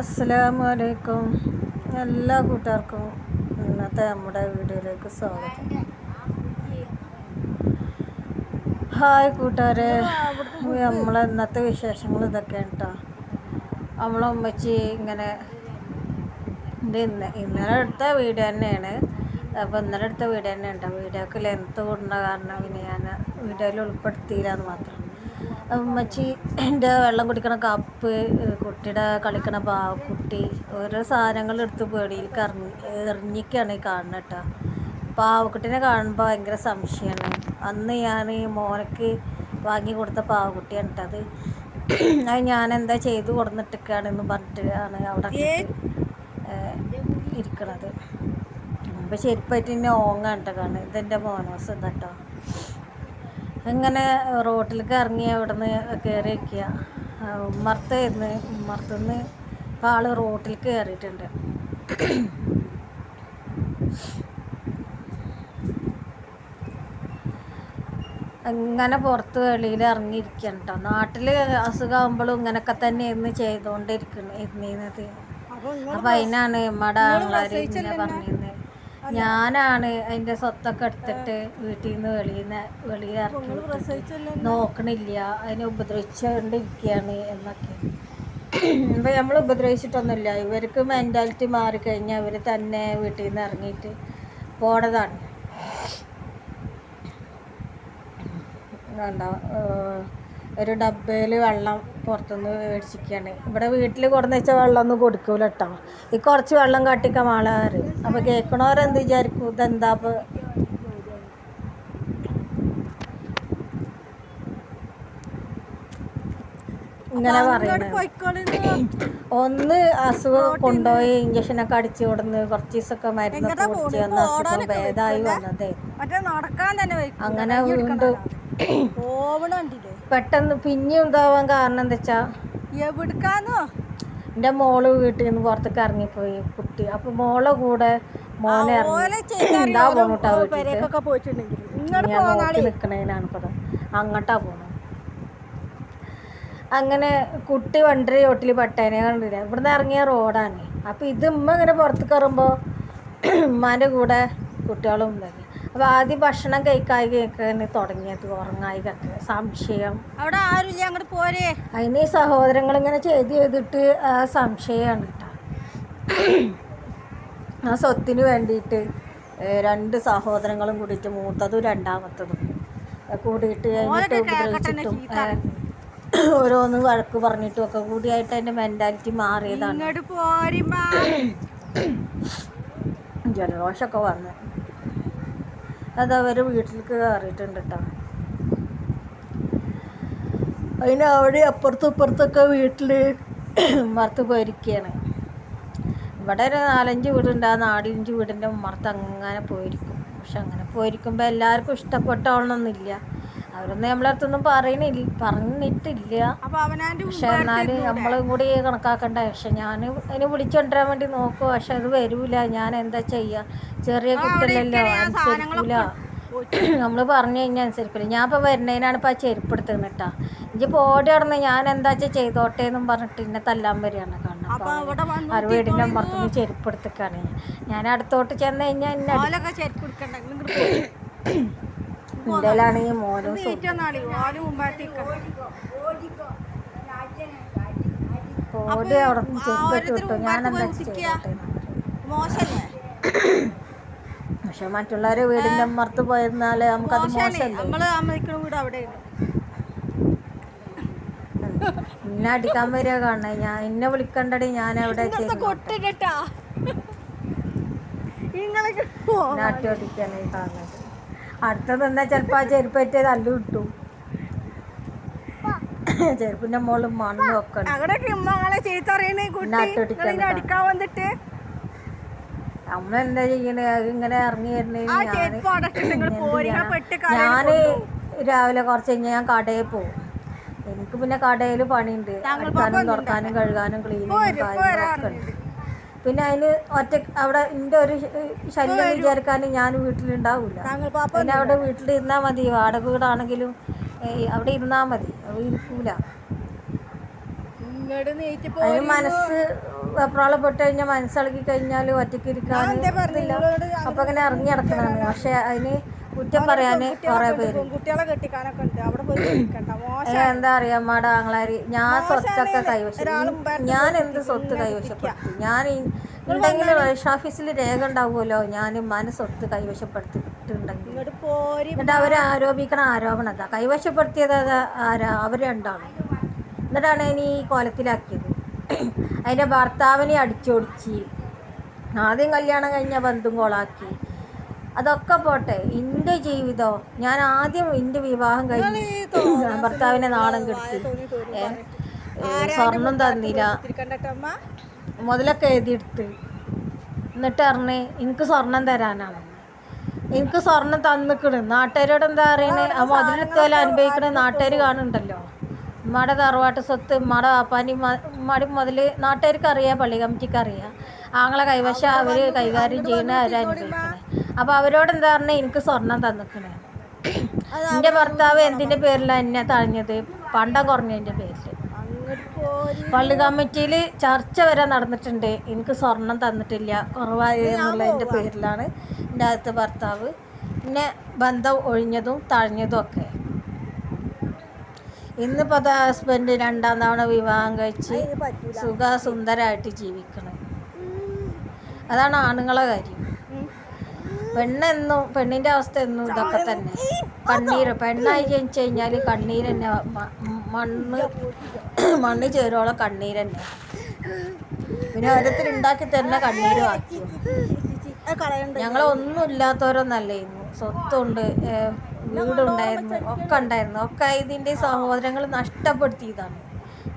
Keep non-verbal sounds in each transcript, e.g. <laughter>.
അസ്സലാമു അലൈക്കും എല്ലാ കൂട്ടുകാർക്കും ഇന്നത്തെ നമ്മുടെ വീഡിയോയിലേക്ക് സ്വാഗതം. ഹായ് കൂട്ടുകാരെ. നമ്മളെ ഇന്നത്തെ വിശേഷങ്ങൾ ഇതൊക്കെയാണ് കേട്ടോ നമ്മളെ ഉമ്മച്ചി ഇങ്ങനെ ഇന്ന് ഇന്നലെ എടുത്ത വീഡിയോ തന്നെയാണ്. അപ്പോൾ ഇന്നലെ എടുത്ത വീഡിയോ തന്നെ ഉണ്ടോ വീഡിയോക്ക് ലെങ്ത്ത് കൂടുന്ന കാരണം പിന്നെ ഞാൻ വീഡിയോയിൽ ഉൾപ്പെടുത്തിയില്ല എന്ന് മാത്രം ഉമ്മച്ചി എന്റെ വെള്ളം കുടിക്കണ കപ്പ് കുട്ടിയുടെ കളിക്കണ പാവക്കുട്ടി ഓരോ സാധനങ്ങൾ എടുത്ത് പേടിയിൽ കറങ്ങി എറിഞ്ഞിക്കാണ് ഈ കാണുന്നത് കേട്ടോ. പാവക്കുട്ടീനെ കാണുമ്പോൾ ഭയങ്കര സംശയമാണ് അന്ന് ഞാൻ മോനക്ക് വാങ്ങി കൊടുത്ത പാവക്കുട്ടിയാണ് കേട്ടോ അത്. അത് ഞാൻ എന്താ ചെയ്ത് കൊടുന്നിട്ടൊക്കെയാണെന്ന് പറഞ്ഞിട്ടാണ് അവിടെ ഇരിക്കണത്. അപ്പോൾ ചെരുപ്പായിട്ട് എന്നെ ഓങ്ങാണ് കേട്ടോ കാണുന്നത് ഇതെന്റെ മോനോസ് കേട്ടോ ഇങ്ങനെ റോട്ടിലേക്ക് ഇറങ്ങി അവിടെ നിന്ന് കയറി വയ്ക്കുക ഉമ്മർത്തായിരുന്നു. ഉമ്മർത്തുനിന്ന് ഇപ്പോൾ ആൾ റോട്ടിലേക്ക് കയറിയിട്ടുണ്ട്. ഇങ്ങനെ പുറത്ത് വെളിയിൽ ഇറങ്ങിയിരിക്കണം കേട്ടോ നാട്ടിൽ അസുഖമാകുമ്പോഴും ഇങ്ങനെയൊക്കെ ഇരുന്ന് ചെയ്തുകൊണ്ടിരിക്കുന്നത് ഇരുന്നിരുന്നത് അപ്പം അതിനാണ് നമ്മുടെ ആൾക്കാർ ഇങ്ങനെ പറഞ്ഞിരുന്നത്. ഞാനാണ് അതിന്റെ സ്വത്തൊക്കെ എടുത്തിട്ട് വീട്ടിൽ നിന്ന് വെളിയിൽ നിന്ന് വെളിയിൽ നോക്കണില്ല അതിനെ ഉപദ്രവിച്ചുകൊണ്ടിരിക്കുകയാണ് എന്നൊക്കെ. ഇപ്പം നമ്മൾ ഉപദ്രവിച്ചിട്ടൊന്നുമില്ല. ഇവർക്ക് മെന്റാലിറ്റി മാറിക്കഴിഞ്ഞാൽ ഇവർ തന്നെ വീട്ടിൽ നിന്ന് ഇറങ്ങിയിട്ട് പോണതാണ്. വേണ്ട ഒരു ഡബ്ബയിൽ വെള്ളം പുറത്തുനിന്ന് മേടിച്ചിരിക്കുകയാണ്. ഇവിടെ വീട്ടിൽ കൊടുന്ന് വെള്ളം വെള്ളമൊന്നും കൊടുക്കൂല കേട്ടോ. ഈ കുറച്ച് വെള്ളം കാട്ടിക്കാൻ മാളാറ് അപ്പോൾ കേൾക്കണവരെന്ത് വിചാരിക്കും? ഇതെന്താ ഇപ്പോൾ ഇങ്ങനെ പറയുന്നത് ഒന്ന് അസുഖം കൊണ്ടുപോയി ഇഞ്ചക്ഷനൊക്കെ അടിച്ചു കൊടുന്ന് കുറച്ച് ദിവസമൊക്കെ മരുന്നൊക്കെ കുടിച്ച് വന്ന് അസുഖം ഭേദമായി വന്നതേ. അങ്ങനെ വീണ്ടും പെട്ടെന്ന് പിന്നെയും ഉണ്ടാവാൻ കാരണം എന്താ വെച്ചാ എവിടുക്കാന്നോ? എന്റെ മോൾ വീട്ടിൽ നിന്ന് പുറത്തേക്ക് ഇറങ്ങിപ്പോയി കുട്ടി. അപ്പൊ മോളെ കൂടെ മോനെ നിക്കണേനാണ് പോണൂട്ടാ വീട്ടിൽ നിൽക്കണേനാണ് അങ്ങോട്ടാ പോണു. അങ്ങനെ കുട്ടി വണ്ടി ചോട്ടിൽ പെട്ടേനെ കണ്ടില്ല? ഇവിടുന്ന് ഇറങ്ങിയ റോഡാണ്. അപ്പൊ ഇത് ഉമ്മ ഇങ്ങനെ പുറത്ത് കയറുമ്പോൾ ഉമ്മാന്റെ കൂടെ കുട്ടികളും ഉണ്ടായി അപ്പോൾ ആദ്യം ഭക്ഷണം കഴിക്കായി കേൾക്കാൻ തുടങ്ങിയത് ഉറങ്ങായിക്കൊക്കെ സംശയം. അവിടെ ആരുമില്ല അങ്ങോട്ട് പോരെ. അതിന് ഈ സഹോദരങ്ങൾ ഇങ്ങനെ ചെയ്ത് ചെയ്തിട്ട് സംശയമാണ് കേട്ടോ. ആ സ്വത്തിന് വേണ്ടിയിട്ട് രണ്ട് സഹോദരങ്ങളും കൂടിയിട്ട് മൂത്തതും രണ്ടാമത്തതും കൂടിയിട്ട് കഴിഞ്ഞിട്ട് ഉപദ്രവിച്ചിട്ടും ഓരോന്ന് വഴക്ക് പറഞ്ഞിട്ടും ഒക്കെ കൂടിയായിട്ട് അതിന്റെ മെന്റാലിറ്റി മാറിയതാണ്. ജലദോഷമൊക്കെ വന്ന്. അത് അവർ വീട്ടിലേക്ക് കയറിയിട്ടുണ്ട് കേട്ടോ അതിന് അവിടെ അപ്പുറത്തും ഇപ്പുറത്തൊക്കെ വീട്ടിൽ മറത്ത് <clears throat> പോയിരിക്കുകയാണ് ഇവിടെ ഒരു നാലഞ്ച് വീടുണ്ട്. ആ നാലഞ്ച് വീടിന്റെ മറത്ത് അങ്ങനെ പോയിരിക്കും. പക്ഷെ അങ്ങനെ പോയിരിക്കുമ്പോൾ എല്ലാവർക്കും ഇഷ്ടപ്പെട്ടോളണമെന്നില്ല അവരൊന്നും നമ്മളെ അടുത്തൊന്നും പറയണില്ല പറഞ്ഞിട്ടില്ല. പക്ഷെ എന്നാൽ നമ്മളും കൂടി കണക്കാക്കണ്ട? പക്ഷെ ഞാൻ അതിനെ വിളിച്ചുകൊണ്ടുവരാൻ വേണ്ടി നോക്കും പക്ഷെ അത് വരൂല. ഞാൻ എന്താ ചെയ്യാ? ചെറിയ കുട്ടികളല്ലോ <clears throat> അനുസരിക്കൂല നമ്മൾ പറഞ്ഞു കഴിഞ്ഞാൽ അനുസരിക്കില്ല ഞാൻ ഇപ്പോൾ വരുന്നതിനാണ് ഇപ്പോൾ ആ ചെരുപ്പ് എടുത്തത് കേട്ടാ. ഇഞ്ചി പോടി നടന്ന് ഞാൻ എന്താ വെച്ചാൽ ചെയ്തോട്ടെ എന്നും പറഞ്ഞിട്ട് എന്നെ തല്ലാൻ വരികയാണ് വന്നു ആ വീടിന്റെ പുറത്തുനിന്ന് ചെരുപ്പ് എടുത്തേക്കാണ് ഞാൻ. ഞാൻ അടുത്തോട്ട് ചെന്ന് കഴിഞ്ഞാൽ എന്നെ <coughs> ഇന്ത്യയിലാണെങ്കിൽ മോനും പോടി അവിടെ നിന്ന് ചെരുപ്പ് ഇട്ട് വിട്ടു. ഞാൻ എന്താ ചെയ്തോട്ടെ എന്ന്. മോശല്ലേ? പക്ഷെ മറ്റുള്ളവരെ വീടിന്റെ അമ്മർത്ത് പോയിരുന്നാൽ നമുക്കത് മോശമല്ലേ? എന്നെ അടിക്കാൻ വരിക കാണേ ഞാൻ എന്നെ വിളിക്കണ്ടടി ഞാൻ പോ നാട്ടി കാണുന്നത് അടുത്തത് നിന്നാൽ ചിലപ്പോൾ ആ ചെരുപ്പേറ്റ് തല്ലു കിട്ടും ചെരുപ്പിന്റെ മുകളിൽ മണ്ണും ഒക്കെ അടിക്കാൻ വന്നിട്ട്? നമ്മളെന്താ ചെയ്യണേ? ഇങ്ങനെ ഇറങ്ങി വരുന്നേ ആ ഞാൻ ചെരുപ്പ് അടച്ചിട്ട് നിങ്ങൾ പോരിക ഞാൻ രാവിലെ കുറച്ച് കഴിഞ്ഞാൽ ഞാൻ കടയിൽ പോകും. എനിക്ക് പിന്നെ കടയിൽ പണിയുണ്ട്. അടിക്കാനും തുറക്കാനും കഴുകാനും ക്ലീനിങ്ങും കാര്യങ്ങളൊക്കെ ഉണ്ട്. പിന്നെ അതിന് ഒറ്റ അവിടെ എന്റെ ഒരു ശല്യം വിചാരിക്കാനും ഞാൻ വീട്ടിലുണ്ടാവില്ല പിന്നെ അവിടെ വീട്ടിലിരുന്നാൽ മതി. വാടക വീടാണെങ്കിലും അവിടെ ഇരുന്നാൽ മതി. അവിടെ ഇരിക്കൂല. അതിന് മനസ്സ് വെപ്രാളപ്പെട്ട് കഴിഞ്ഞാൽ മനസ്സിളക്കി കഴിഞ്ഞാൽ ഒറ്റയ്ക്ക് ഇരിക്കാൻ അപ്പൊ അങ്ങനെ ഇറങ്ങി നടക്കുന്നതാണ് പക്ഷെ അതിന് കുറ്റം പറയാന് കുറെ പേര്. കെട്ടിക്കാനൊക്കെ ഉണ്ട്. അവിടെ പോയി നിൽക്കണ്ട മോശം. എന്താ അറിയാ മാഡം ആങ്ങളാരി? ഞാൻ സ്വത്തൊക്കെ കൈവശം. ഞാൻ എന്ത് സ്വത്ത് കൈവശപ്പെടുത്തി ഞാൻ ഉണ്ടെങ്കിൽ രജിസ്റ്റർ ഓഫീസിൽ രേഖ ഉണ്ടാവുമല്ലോ? ഞാൻ ഉമ്മാനെ സ്വത്ത് കൈവശപ്പെടുത്തിയിട്ടുണ്ടെങ്കിൽ. എന്നിട്ട് അവരെ ആരോപിക്കണ ആരോപണം എന്താ? കൈവശപ്പെടുത്തിയത് അത് ആരാ? അവർ രണ്ടാണ് എന്നിട്ടാണ് ഇനി ഈ കോലത്തിലാക്കിയത്. <clears throat> അതിന്റെ ഭർത്താവിനെ അടിച്ചോടിച്ച് ആദ്യം കല്യാണം കഴിഞ്ഞ ബന്ധും കോളാക്കി. അതൊക്കെ പോട്ടെ. എന്റെ ജീവിതോ. ഞാൻ ആദ്യം എന്റെ വിവാഹം കഴിഞ്ഞു ഭർത്താവിനെ നാണം കെടുത്തി. ഏ, സ്വർണം തന്നില്ല. മുതലൊക്കെ എഴുതിയെടുത്ത്. എന്നിട്ട് പറഞ്ഞ് എനിക്ക് സ്വർണം തരാനാണ്. എനിക്ക് സ്വർണം തന്നിക്കണ്. നാട്ടുകാരോട് എന്താ പറയണേ? ആ മുതലെടുത്തോലെ അനുഭവിക്കണേ നാട്ടുകാർ കാണുന്നുണ്ടല്ലോ. ഉമ്മയുടെ തറവാട്ട് സ്വത്ത് ഉമ്മയുടെ വാപ്പാന്റെ ഉമ്മയുടെ മുതൽ നാട്ടുകാർക്ക് അറിയാം പള്ളി കമ്മിറ്റിക്ക് അറിയാം. ആങ്ങളെ കൈവശം അവർ കൈകാര്യം ചെയ്യുന്ന അവർ അനുഭവിക്കണേ അപ്പോൾ അവരോട് എന്താ പറഞ്ഞാൽ എനിക്ക് സ്വർണം തന്നിക്കണേ. എന്റെ ഭർത്താവ് എന്തിന്റെ പേരിലാണ് എന്നെ തഴഞ്ഞത്? പണ്ടം കുറഞ്ഞതിന്റെ പേരിൽ പള്ളി കമ്മിറ്റിയിൽ ചർച്ച വരെ നടന്നിട്ടുണ്ട്. എനിക്ക് സ്വർണം തന്നിട്ടില്ല. കുറവായി എന്നുള്ളതിന്റെ പേരിലാണ് എന്റെ അടുത്ത ഭർത്താവ് പിന്നെ ബന്ധം ഒഴിഞ്ഞതും തഴഞ്ഞതും ഒക്കെ. ഇന്നിപ്പോൾ ഹസ്ബൻഡ് രണ്ടാം തവണ വിവാഹം കഴിച്ച് സുഖസുന്ദരമായിട്ട് സുന്ദരമായിട്ട് ജീവിക്കണം. അതാണ് ആണുങ്ങളെ കാര്യം. പെണ്ണെന്നും പെണ്ണിന്റെ അവസ്ഥ എന്നും ഇതൊക്കെ തന്നെ. കണ്ണീര് പെണ്ണായി ജനിച്ചു കഴിഞ്ഞാൽ കണ്ണീര് തന്നെ മണ്ണ് <clears throat> മണ്ണ് ചേരോളം കണ്ണീര് തന്നെ. പിന്നെ ഓരോരുത്തർ ഉണ്ടാക്കി തരുന്ന കണ്ണീര് ബാക്കി ഞങ്ങൾ ഒന്നും ഇല്ലാത്തവരൊന്നല്ലായിരുന്നു സ്വത്തുണ്ട് വീടുണ്ടായിരുന്നു ഒക്കെ ഉണ്ടായിരുന്നു. ഒക്കെ ഇതിന്റെ സഹോദരങ്ങൾ നഷ്ടപ്പെടുത്തിയതാണ്.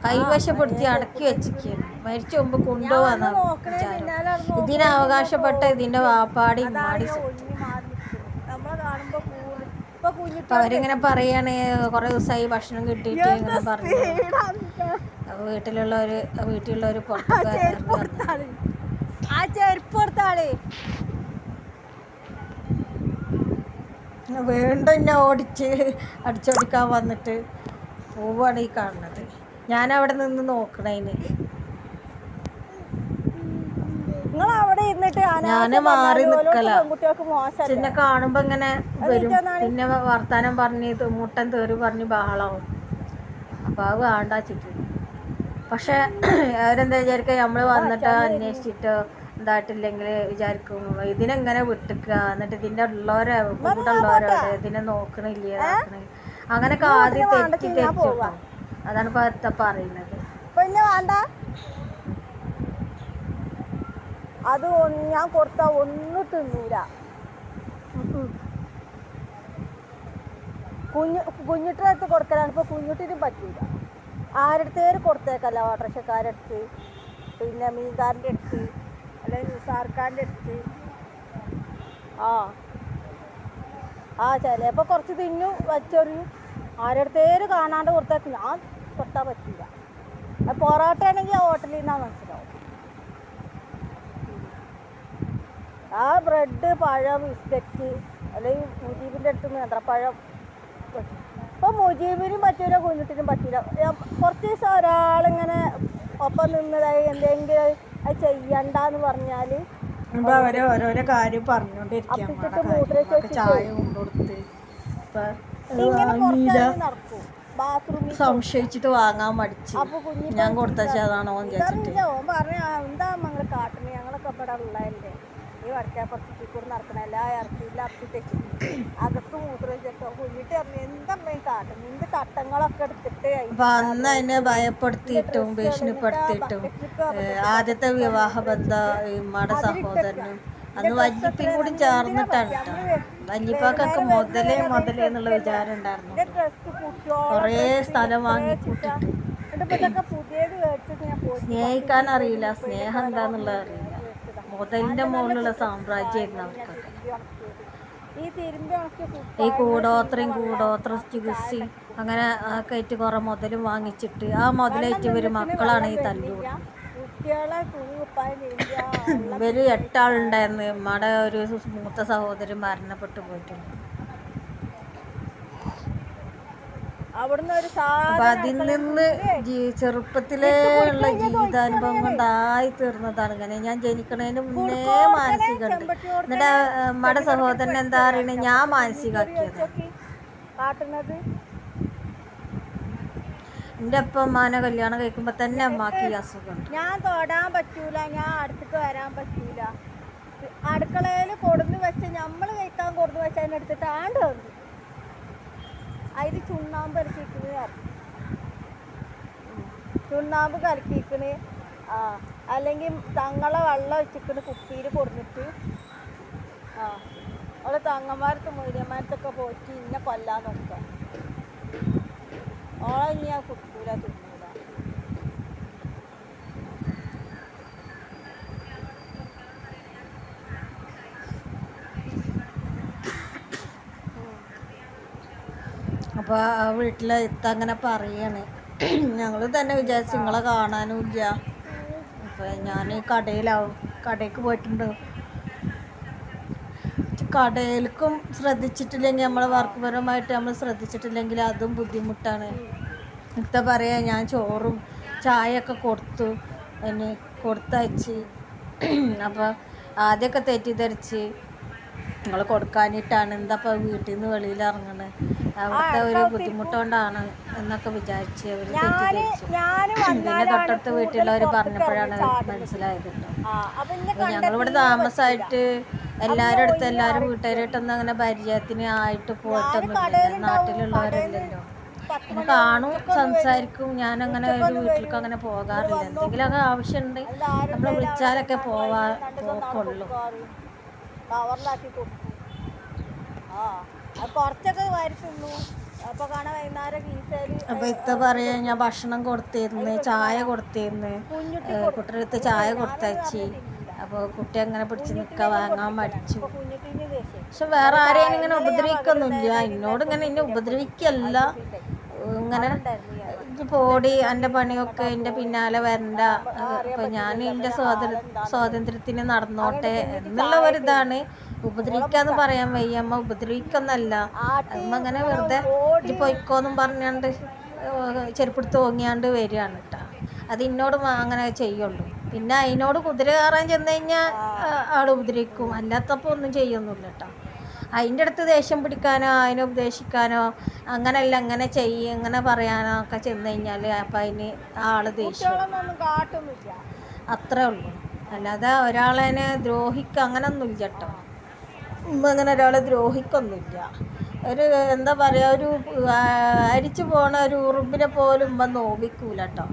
കൈവശപ്പെടുത്തി അടക്കി വെച്ചിരിക്കുകയാണ് മരിച്ചു മുമ്പ് കൊണ്ടുപോകാന്ന വിചാരം. ഇതിന്റെ അവകാശപ്പെട്ട ഇതിന്റെ വാപ്പാടി മാടി അപ്പൊ അവരിങ്ങനെ പറയാണ് കുറെ ദിവസമായി ഭക്ഷണം കിട്ടിയിട്ട് ഇങ്ങനെ പറഞ്ഞു. വീട്ടിലുള്ളവര് വീട്ടിലുള്ളവര് പുറത്തൊക്കെ ആ ചെരുപ്പ് കൊടുത്താളേ വീണ്ടും എന്നെ ഓടിച്ച് അടിച്ചോടിക്കാൻ വന്നിട്ട് പോവാണ് ഈ കാണുന്നത്. ഞാൻ അവിടെ നിന്ന് നോക്കണേന്. നിങ്ങൾ അവിടെ ഇരുന്നിട്ട് ഞാൻ മാറി നിക്കല. പിന്നെ കാണുമ്പോ ഇങ്ങനെ വരും. പിന്നെ വർത്താനം പറഞ്ഞ് മുട്ടൻ തേറി പറഞ്ഞ് ബഹളാവും. അപ്പൊ അത് വേണ്ട ചിട്ടു പക്ഷെ <clears throat> അവരെന്താ വിചാരിക്കുക നമ്മൾ വന്നിട്ട് അന്വേഷിച്ചിട്ട് ഇതായിട്ടില്ലെങ്കിൽ വിചാരിക്കും. ഇതിനെങ്ങനെ വിട്ടിക്കുക എന്നിട്ട് ഇതിന്റെ ഉള്ളവരെ കൂടെ ഉള്ളവരോട് ഇതിനെ നോക്കണില്ല? അങ്ങനൊക്കെ ആദ്യം തെറ്റി തെറ്റി അതാണ് ഇപ്പൊ പറയുന്നത്. പിന്നെ വേണ്ട. അത് ഞാൻ കൊടുത്ത ഒന്നും തിന്നൂല. കുഞ്ഞു കുഞ്ഞിട്ട് അടുത്ത് കൊടുക്കലാണ്. ഇപ്പൊ കുഞ്ഞുട്ടിനും പറ്റൂല. ആരുടെ കൊടുത്തേക്കല്ല ഓട്ടോറിക്ഷക്കാരുടെ അടുത്ത് പിന്നെ മീൻകാരന്റെ അടുത്ത്. അല്ലെങ്കിൽ സാർക്കാരന്റെ അടുത്ത്. ആ. ആ ചിലപ്പോൾ കുറച്ച് തിന്നു വച്ചൊറിയും ആരുടെ കാണാണ്ട് കൊടുത്തേക്ക്. ഞാൻ കൊടുത്താൽ പറ്റില്ല പൊറോട്ട ആണെങ്കിൽ ഹോട്ടലിൽ നിന്നാ മനസ്സിലാവും. ആ ബ്രെഡ് പഴം ബിസ്ക്കറ്റ് അല്ലെങ്കിൽ മുജീബിന്റെ അടുത്ത് നേന്ത്രപ്പഴം. ഇപ്പം മുജീബിനും പറ്റൂല കുഞ്ഞിട്ടിനും പറ്റൂല. കുറച്ച് ദിവസം ഒരാളിങ്ങനെ ഒപ്പം നിന്നതായി എന്തെങ്കിലും അത് ചെയ്യണ്ടെന്ന് പറഞ്ഞാൽ അവർ ഓരോരോ കാര്യം സംശയിച്ചിട്ട് വാങ്ങാൻ മടിച്ചു. ഞാൻ കൊടുത്തതാണോ പറഞ്ഞ എന്താ ഞങ്ങൾ കാട്ടണേ? ഞങ്ങളൊക്കെ ഇവിടെ ഉള്ളതല്ലേ? ഈ വടക്കേപ്പുറത്തേക്ക് കൂടെ നടക്കണ എല്ലാ ഇറക്കിയില്ല അപ്പി തെച്ചു അകത്ത് മൂത്രമൊഴിച്ചൊക്കെ കുഞ്ഞിട്ട് പറഞ്ഞു എന്തമ്മയും കാട്ടും? നിന്റെ തട്ടങ്ങളൊക്കെ എടുത്തിട്ട് അന്ന് അതിനെ ഭയപ്പെടുത്തിയിട്ടും ഭീഷണിപ്പെടുത്തിയിട്ടും ആദ്യത്തെ വിവാഹ ബന്ധ ഉമ്മയുടെ സഹോദരനും അന്ന് വല്യപ്പയും കൂടി ചേർന്നിട്ടാണ് വല്യപ്പാക്കൊക്കെ മുതലേ മുതലേ എന്നുള്ള വിചാരം ഉണ്ടായിരുന്നു കൊറേ സ്ഥലം വാങ്ങി കൂട്ടിട്ട് സ്നേഹിക്കാൻ അറിയില്ല സ്നേഹം എന്താന്നുള്ളത് അറിയില്ല. മുതലിന്റെ മുകളിലുള്ള സാമ്രാജ്യമായിരുന്നു അവർക്കൊക്കെ. ഈ കൂടോത്രയും കൂടോത്ര ചികിത്സി അങ്ങനെ ഒക്കെ ആയിട്ട് കുറെ മുതലും വാങ്ങിച്ചിട്ട് ആ മുതലേറ്റ് ഇവർ മക്കളാണ് ഈ തല്ലൂർ. ഇവർ എട്ടാളുണ്ടായിരുന്നു. നമ്മുടെ ഒരു മൂത്ത സഹോദരൻ മരണപ്പെട്ടു പോയിട്ടുണ്ട് അവിടുന്ന് ഒരു അപ്പൊ അതിൽ നിന്ന് ചെറുപ്പത്തിലെ ഉള്ള ജീവിതാനുഭവം കൊണ്ടായി തീർന്നതാണ് ഇങ്ങനെ. ഞാൻ ജനിക്കണതിന് മുന്നേ മാനസികമുണ്ട് എന്നിട്ട് മട അമ്മയുടെ സഹോദരൻ എന്താ പറയണേ? ഞാൻ മാനസികാക്കിയത് എന്റെ അപ്പ അമ്മാനെ കല്യാണം കഴിക്കുമ്പോ തന്നെ അമ്മാക്ക് ഈ അസുഖമുണ്ട്. ഞാൻ തൊടാൻ പറ്റൂല ഞാൻ അടുത്തേക്ക് വരാൻ പറ്റൂല. അടുക്കളയിൽ കൊടുന്ന് വെച്ച് നമ്മൾ കഴിക്കാൻ കൊടുന്ന് വെച്ച് അതിനെടുത്തിട്ട് ആണ്ട് വന്നു. അതിൽ ചുണ്ണാമ്പ് ഇറക്കിക്കണ് ചുണ്ണാമ്പ് കലക്കിക്കണ് ആ അല്ലെങ്കിൽ തങ്ങളെ വെള്ളം വെച്ചിക്കണ് കുപ്പിയിൽ കൊടുത്തിട്ട് ആ അവിടെ തങ്ങന്മാരത്ത് മൂര്യന്മാരത്തൊക്കെ പോയിട്ട് ഇന്നെ കൊല്ലാൻ നോക്കുക ഓളെ ഇനി ആ കുട്ടൂല തിന്നൂല അപ്പോൾ ആ വീട്ടിലെ അങ്ങനെ പറയാണ്. ഞങ്ങൾ തന്നെ വിചാരിച്ചു നിങ്ങളെ കാണാനും ഇല്ല അപ്പോൾ ഞാൻ കടയിലാവും കടയ്ക്ക് പോയിട്ടുണ്ട്. കടയിലേക്കും ശ്രദ്ധിച്ചിട്ടില്ലെങ്കിൽ നമ്മളെ വർക്ക് പരമായിട്ട് നമ്മൾ ശ്രദ്ധിച്ചിട്ടില്ലെങ്കിൽ അതും ബുദ്ധിമുട്ടാണ്. ഇത്ത പറയാ ഞാൻ ചോറും ചായയൊക്കെ കൊടുത്തു. അതിന് കൊടുത്തയച്ച്. അപ്പോൾ ആദ്യമൊക്കെ തെറ്റിദ്ധരിച്ച്. നിങ്ങൾ കൊടുക്കാനിട്ടാണ്. എന്താ ഇപ്പോൾ വീട്ടിൽ നിന്ന് വെളിയിൽ ഇറങ്ങണത് അവിടുത്തെ ഒരു ബുദ്ധിമുട്ടുകൊണ്ടാണ് എന്നൊക്കെ വിചാരിച്ച് അവർ തെറ്റിദ്ധരിച്ചു. പിന്നെ തൊട്ടടുത്ത വീട്ടിലുള്ളവർ പറഞ്ഞപ്പോഴാണ് മനസ്സിലായത് കേട്ടോ ഞങ്ങളിവിടെ താമസമായിട്ട് എല്ലാവരുടെ അടുത്ത് എല്ലാവരും വീട്ടുകാരായിട്ടൊന്നും അങ്ങനെ പരിചയത്തിന് ആയിട്ട് പോയിട്ടൊന്നുമില്ല. നാട്ടിലുള്ളവരല്ലല്ലോ. പിന്നെ കാണും സംസാരിക്കും. ഞാൻ അങ്ങനെ ഒരു വീട്ടിലേക്ക് അങ്ങനെ പോകാറില്ല. എന്തെങ്കിലുമൊക്കെ ആവശ്യമുണ്ട് നമ്മൾ വിളിച്ചാലൊക്കെ പോവാ പോക്കുള്ളൂ. കവറിലാക്കി കൊടുത്തു ആ അത് കുറച്ചൊക്കെ വാരി തിന്നു അപ്പൊ കാണാൻ വൈകുന്നേരം അപ്പൊ ഇത്ത പറയാ ഞാൻ ഭക്ഷണം കൊടുത്തിരുന്നു ചായ കൊടുത്തിരുന്നു കുട്ടിയുടെ ചായ കൊടുത്തയച്ച്. അപ്പോൾ കുട്ടി അങ്ങനെ പിടിച്ച് നിക്ക വാങ്ങാൻ മടിച്ചു. പക്ഷെ വേറെ ആരെയും ഇങ്ങനെ ഉപദ്രവിക്കൊന്നുമില്ല. എന്നോട് ഇങ്ങനെ എന്നെ ഉപദ്രവിക്കല്ല. ഇങ്ങനെ ഇജ്ജ് പോടി എന്റെ പണിയൊക്കെ എന്റെ പിന്നാലെ വരണ്ട. ഇപ്പം ഞാൻ എന്റെ സ്വാതന്ത്ര്യ സ്വാതന്ത്ര്യത്തിന് നടന്നോട്ടെ. എന്നുള്ള ഒരിതാണ് ഉപദ്രവിക്കാന്ന് പറയാൻ വയ്യ. അമ്മ ഉപദ്രവിക്കൊന്നല്ല. അമ്മ അങ്ങനെ വെറുതെ ഇജ്ജ് പൊയ്ക്കോന്നും പറഞ്ഞാണ്ട് ചെരുപ്പെടുത്ത് ഓങ്ങിയാണ്ട് വരികയാണ് കേട്ടോ അത് ഇന്നോട് അങ്ങനെ ചെയ്യുള്ളൂ. പിന്നെ അതിനോട് കുതിര കയറാൻ ചെന്ന് കഴിഞ്ഞാൽ ആൾ ഉപദ്രവിക്കും. അല്ലാത്തപ്പോൾ ഒന്നും ചെയ്യൊന്നുമില്ല കേട്ടോ അതിന്റെ അടുത്ത് ദേഷ്യം പിടിക്കാനോ അതിനെ ഉപദേശിക്കാനോ അങ്ങനെയല്ല അങ്ങനെ ചെയ്യ അങ്ങനെ പറയാനോ ഒക്കെ ചെന്ന് കഴിഞ്ഞാൽ അപ്പം അതിന് ആൾ ദേഷ്യം അത്രേ ഉള്ളൂ. അല്ലാതെ ഒരാളെ ദ്രോഹിക്കുക അങ്ങനൊന്നുമില്ല കേട്ടോ ഉമ്മ അങ്ങനെ ഒരാളെ ദ്രോഹിക്കൊന്നുമില്ല. ഒരു എന്താ പറയുക ഒരു അരിച്ചു പോണ ഒരു ഉറുമ്പിനെ പോലും ഉമ്മ നോവിക്കൂല കേട്ടോ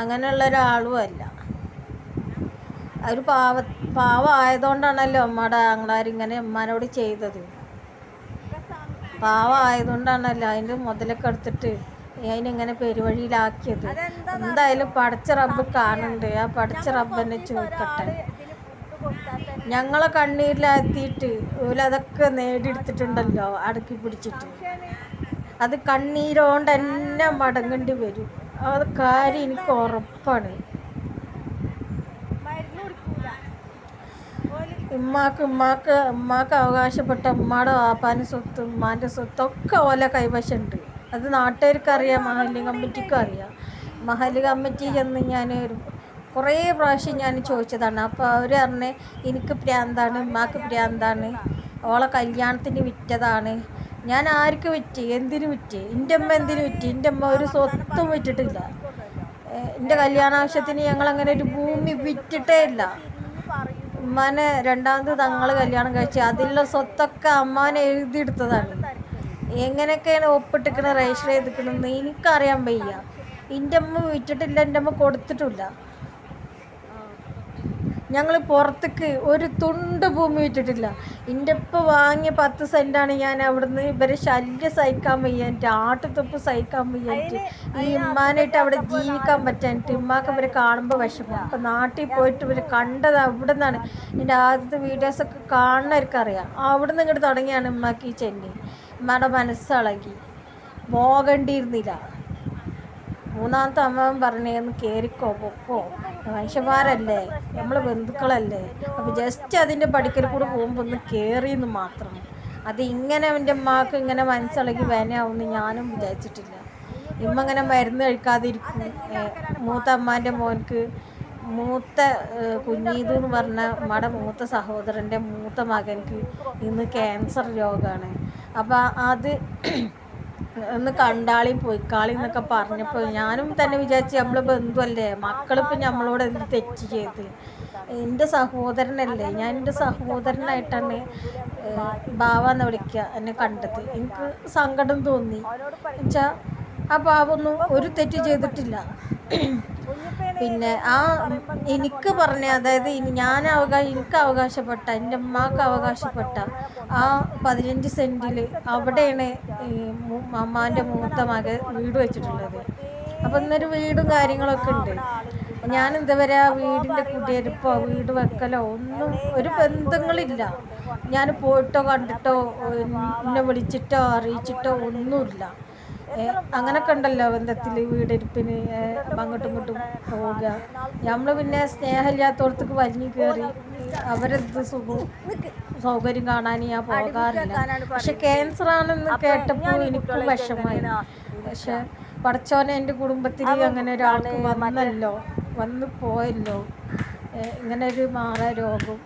അങ്ങനെയുള്ള ഒരാളും അല്ല. ഒരു പാവ പാവമായതുകൊണ്ടാണല്ലോ അമ്മയുടെ ആങ്ങളാരിങ്ങനെ അമ്മാനോട് ചെയ്തത്. പാവമായതുകൊണ്ടാണല്ലോ അതിന്റെ മുതലൊക്കെ എടുത്തിട്ട് അതിനിങ്ങനെ പെരുവഴിയിലാക്കിയത്. എന്തായാലും പടച്ച റബ്ബ് കാണുന്നുണ്ട്. ആ പടച്ച റബ്ബ് എന്നെ ചോദിക്കട്ടെ. ഞങ്ങളെ കണ്ണീരിലാത്തിയിട്ട് ഓലതൊക്കെ നേടിയെടുത്തിട്ടുണ്ടല്ലോ അടക്കി പിടിച്ചിട്ട്. അത് കണ്ണീരോണ്ട് തന്നെ മടങ്ങേണ്ടി വരും. അത് കാര്യം എനിക്ക് ഉറപ്പാണ് മരുന്ന് കുടിക്കൂല ഓൽ ഉമ്മാക്ക് ഉമ്മാക്ക് ഉമ്മാക്ക് അവകാശപ്പെട്ട ഉമ്മാടെ വാപ്പാന്റെ സ്വത്ത് ഉമ്മാന്റെ സ്വത്തൊക്കെ ഓല കൈവശമുണ്ട്. അത് നാട്ടുകാർക്ക് അറിയാം മഹല്ല് കമ്മിറ്റിക്കും അറിയാം മഹല്ല് കമ്മിറ്റി ചെന്ന് ഞാൻ ഒരു കുറേ പ്രാവശ്യം ഞാൻ ചോദിച്ചതാണ്. അപ്പോൾ അവർ പറഞ്ഞ് എനിക്ക് പ്രാന്താണ് ഉമ്മാക്ക് പ്രാന്താണ്. ഓളെ കല്യാണത്തിന് വിറ്റതാണ്. ഞാൻ ആർക്ക് വിറ്റ്? എന്തിനു വിറ്റ്? എന്റെ അമ്മ എന്തിനു വിറ്റ്? എന്റെ അമ്മ ഒരു സ്വത്തും വിറ്റിട്ടില്ല. എന്റെ കല്യാണ ആവശ്യത്തിന് ഞങ്ങൾ അങ്ങനെ ഒരു ഭൂമി വിറ്റിട്ടേ ഇല്ല. ഉമ്മാനെ രണ്ടാമത് തങ്ങൾ കല്യാണം കഴിച്ച് അതിലുള്ള സ്വത്തൊക്കെ അമ്മാനെ എഴുതിയെടുത്തതാണ്. എങ്ങനെയൊക്കെയാണ് ഒപ്പിട്ടിക്കണ രജിസ്റ്റർ ചെയ്തിക്കണമെന്ന് എനിക്കറിയാൻ വയ്യ. എന്റെ അമ്മ വിറ്റിട്ടില്ല എന്റെ അമ്മ കൊടുത്തിട്ടില്ല. ഞങ്ങൾ പുറത്തേക്ക് ഒരു തുണ്ട് ഭൂമി വിറ്റിട്ടില്ല. എന്റെ ഇപ്പം വാങ്ങിയ പത്ത് സെന്റാണ് ഞാൻ അവിടുന്ന് ഇവരെ ശല്യം സഹിക്കാൻ വയ്യാനിട്ട് ആട്ടുതൊപ്പ് സഹിക്കാൻ വയ്യാനിട്ട് ഈ ഉമ്മാനായിട്ട് അവിടെ ജീവിക്കാൻ പറ്റാനിട്ട് ഉമ്മാക്ക് ഇവരെ കാണുമ്പോൾ വിഷമം. അപ്പം നാട്ടിൽ പോയിട്ട് ഇവർ കണ്ടത് അവിടെ നിന്നാണ് എന്റെ ആദ്യത്തെ വീഡിയോസൊക്കെ കാണുന്നവർക്കറിയാം അവിടെ നിന്ന് ഇങ്ങോട്ട് തുടങ്ങിയാണ് ഉമ്മാക്ക് ഈ ചെന്നി ഉമ്മയുടെ മനസ്സിളകി പോകണ്ടിയിരുന്നില്ല മൂന്നാമത്തെ അമ്മ പറഞ്ഞേന്ന് കയറിക്കോ പൊക്കോ. മനുഷ്യന്മാരല്ലേ? നമ്മൾ ബന്ധുക്കളല്ലേ? അപ്പോൾ ജസ്റ്റ് അതിന്റെ പടിക്കൽ കൂടെ പോകുമ്പോൾ ഒന്ന് കയറിയെന്ന് മാത്രം. അത് ഇങ്ങനെ എന്റെ അമ്മയ്ക്ക് ഇങ്ങനെ മനസ്സിളകി വേനയാവുമെന്ന് ഞാനും വിചാരിച്ചിട്ടില്ല. ഇമ്മ ഇങ്ങനെ മരുന്ന് കഴിക്കാതിരിക്കും. മൂത്ത അമ്മാന്റെ മോൻക്ക് മൂത്ത കുഞ്ഞീതു എന്ന് പറഞ്ഞ മട മൂത്ത സഹോദരന്റെ മൂത്ത മകൻക്ക് ഇന്ന് ക്യാൻസർ രോഗമാണ് അപ്പം അത് ഒന്ന് കണ്ടാളി പൊയ്ക്കാളി എന്നൊക്കെ പറഞ്ഞപ്പോൾ ഞാനും തന്നെ വിചാരിച്ചു നമ്മൾ ബന്ധുവല്ലേ? മക്കളിപ്പോൾ നമ്മളോട് എന്ത് തെറ്റ് ചെയ്ത്? എന്റെ സഹോദരനല്ലേ? ഞാൻ എന്റെ സഹോദരനായിട്ടാണ് ബാവ എന്ന് വിളിക്കുക എന്നെ കണ്ടത്. എനിക്ക് സങ്കടം തോന്നി. എന്നുവെച്ചാൽ ആ പാവൊന്നും ഒരു തെറ്റ് ചെയ്തിട്ടില്ല. പിന്നെ ആ എനിക്ക് പറഞ്ഞ അതായത് ഞാൻ അവകാശ എനിക്ക് അവകാശപ്പെട്ട എന്റെ അമ്മയ്ക്ക് അവകാശപ്പെട്ട ആ പതിനഞ്ച് സെന്റിൽ അവിടെയാണ് ഈ അമ്മാന്റെ മൂത്ത മകൻ വീട് വെച്ചിട്ടുള്ളത്. അപ്പം ഇന്നൊരു വീടും കാര്യങ്ങളൊക്കെ ഉണ്ട്. ഞാൻ ഇതുവരെ ആ വീടിന്റെ കുടിയിരിപ്പോ വീട് വെക്കലോ ഒന്നും ഒരു ബന്ധങ്ങളില്ല. ഞാൻ പോയിട്ടോ കണ്ടിട്ടോ എന്നെ വിളിച്ചിട്ടോ അറിയിച്ചിട്ടോ ഒന്നുമില്ല. അങ്ങനൊക്കെ ഉണ്ടല്ലോ ബന്ധത്തിൽ വീടെടുപ്പിന് ഏ, അങ്ങോട്ടും ഇങ്ങോട്ടും പോവുക. നമ്മൾ പിന്നെ സ്നേഹമില്ലാത്തോടത്തേക്ക് വലിഞ്ഞു കയറി അവരെന്ത് സുഖവും സൗകര്യം കാണാൻ ഞാൻ പോകാറില്ല. പക്ഷെ ക്യാൻസർ ആണെന്ന് കേട്ടപ്പോൾ എനിക്ക് വിഷമായി പക്ഷെ പഠിച്ചോനെ എന്റെ കുടുംബത്തിൽ അങ്ങനെ ഒരാൾക്ക് വന്നല്ലോ വന്നു പോയല്ലോ. ഇങ്ങനെ ഒരു മാറാ രോഗം.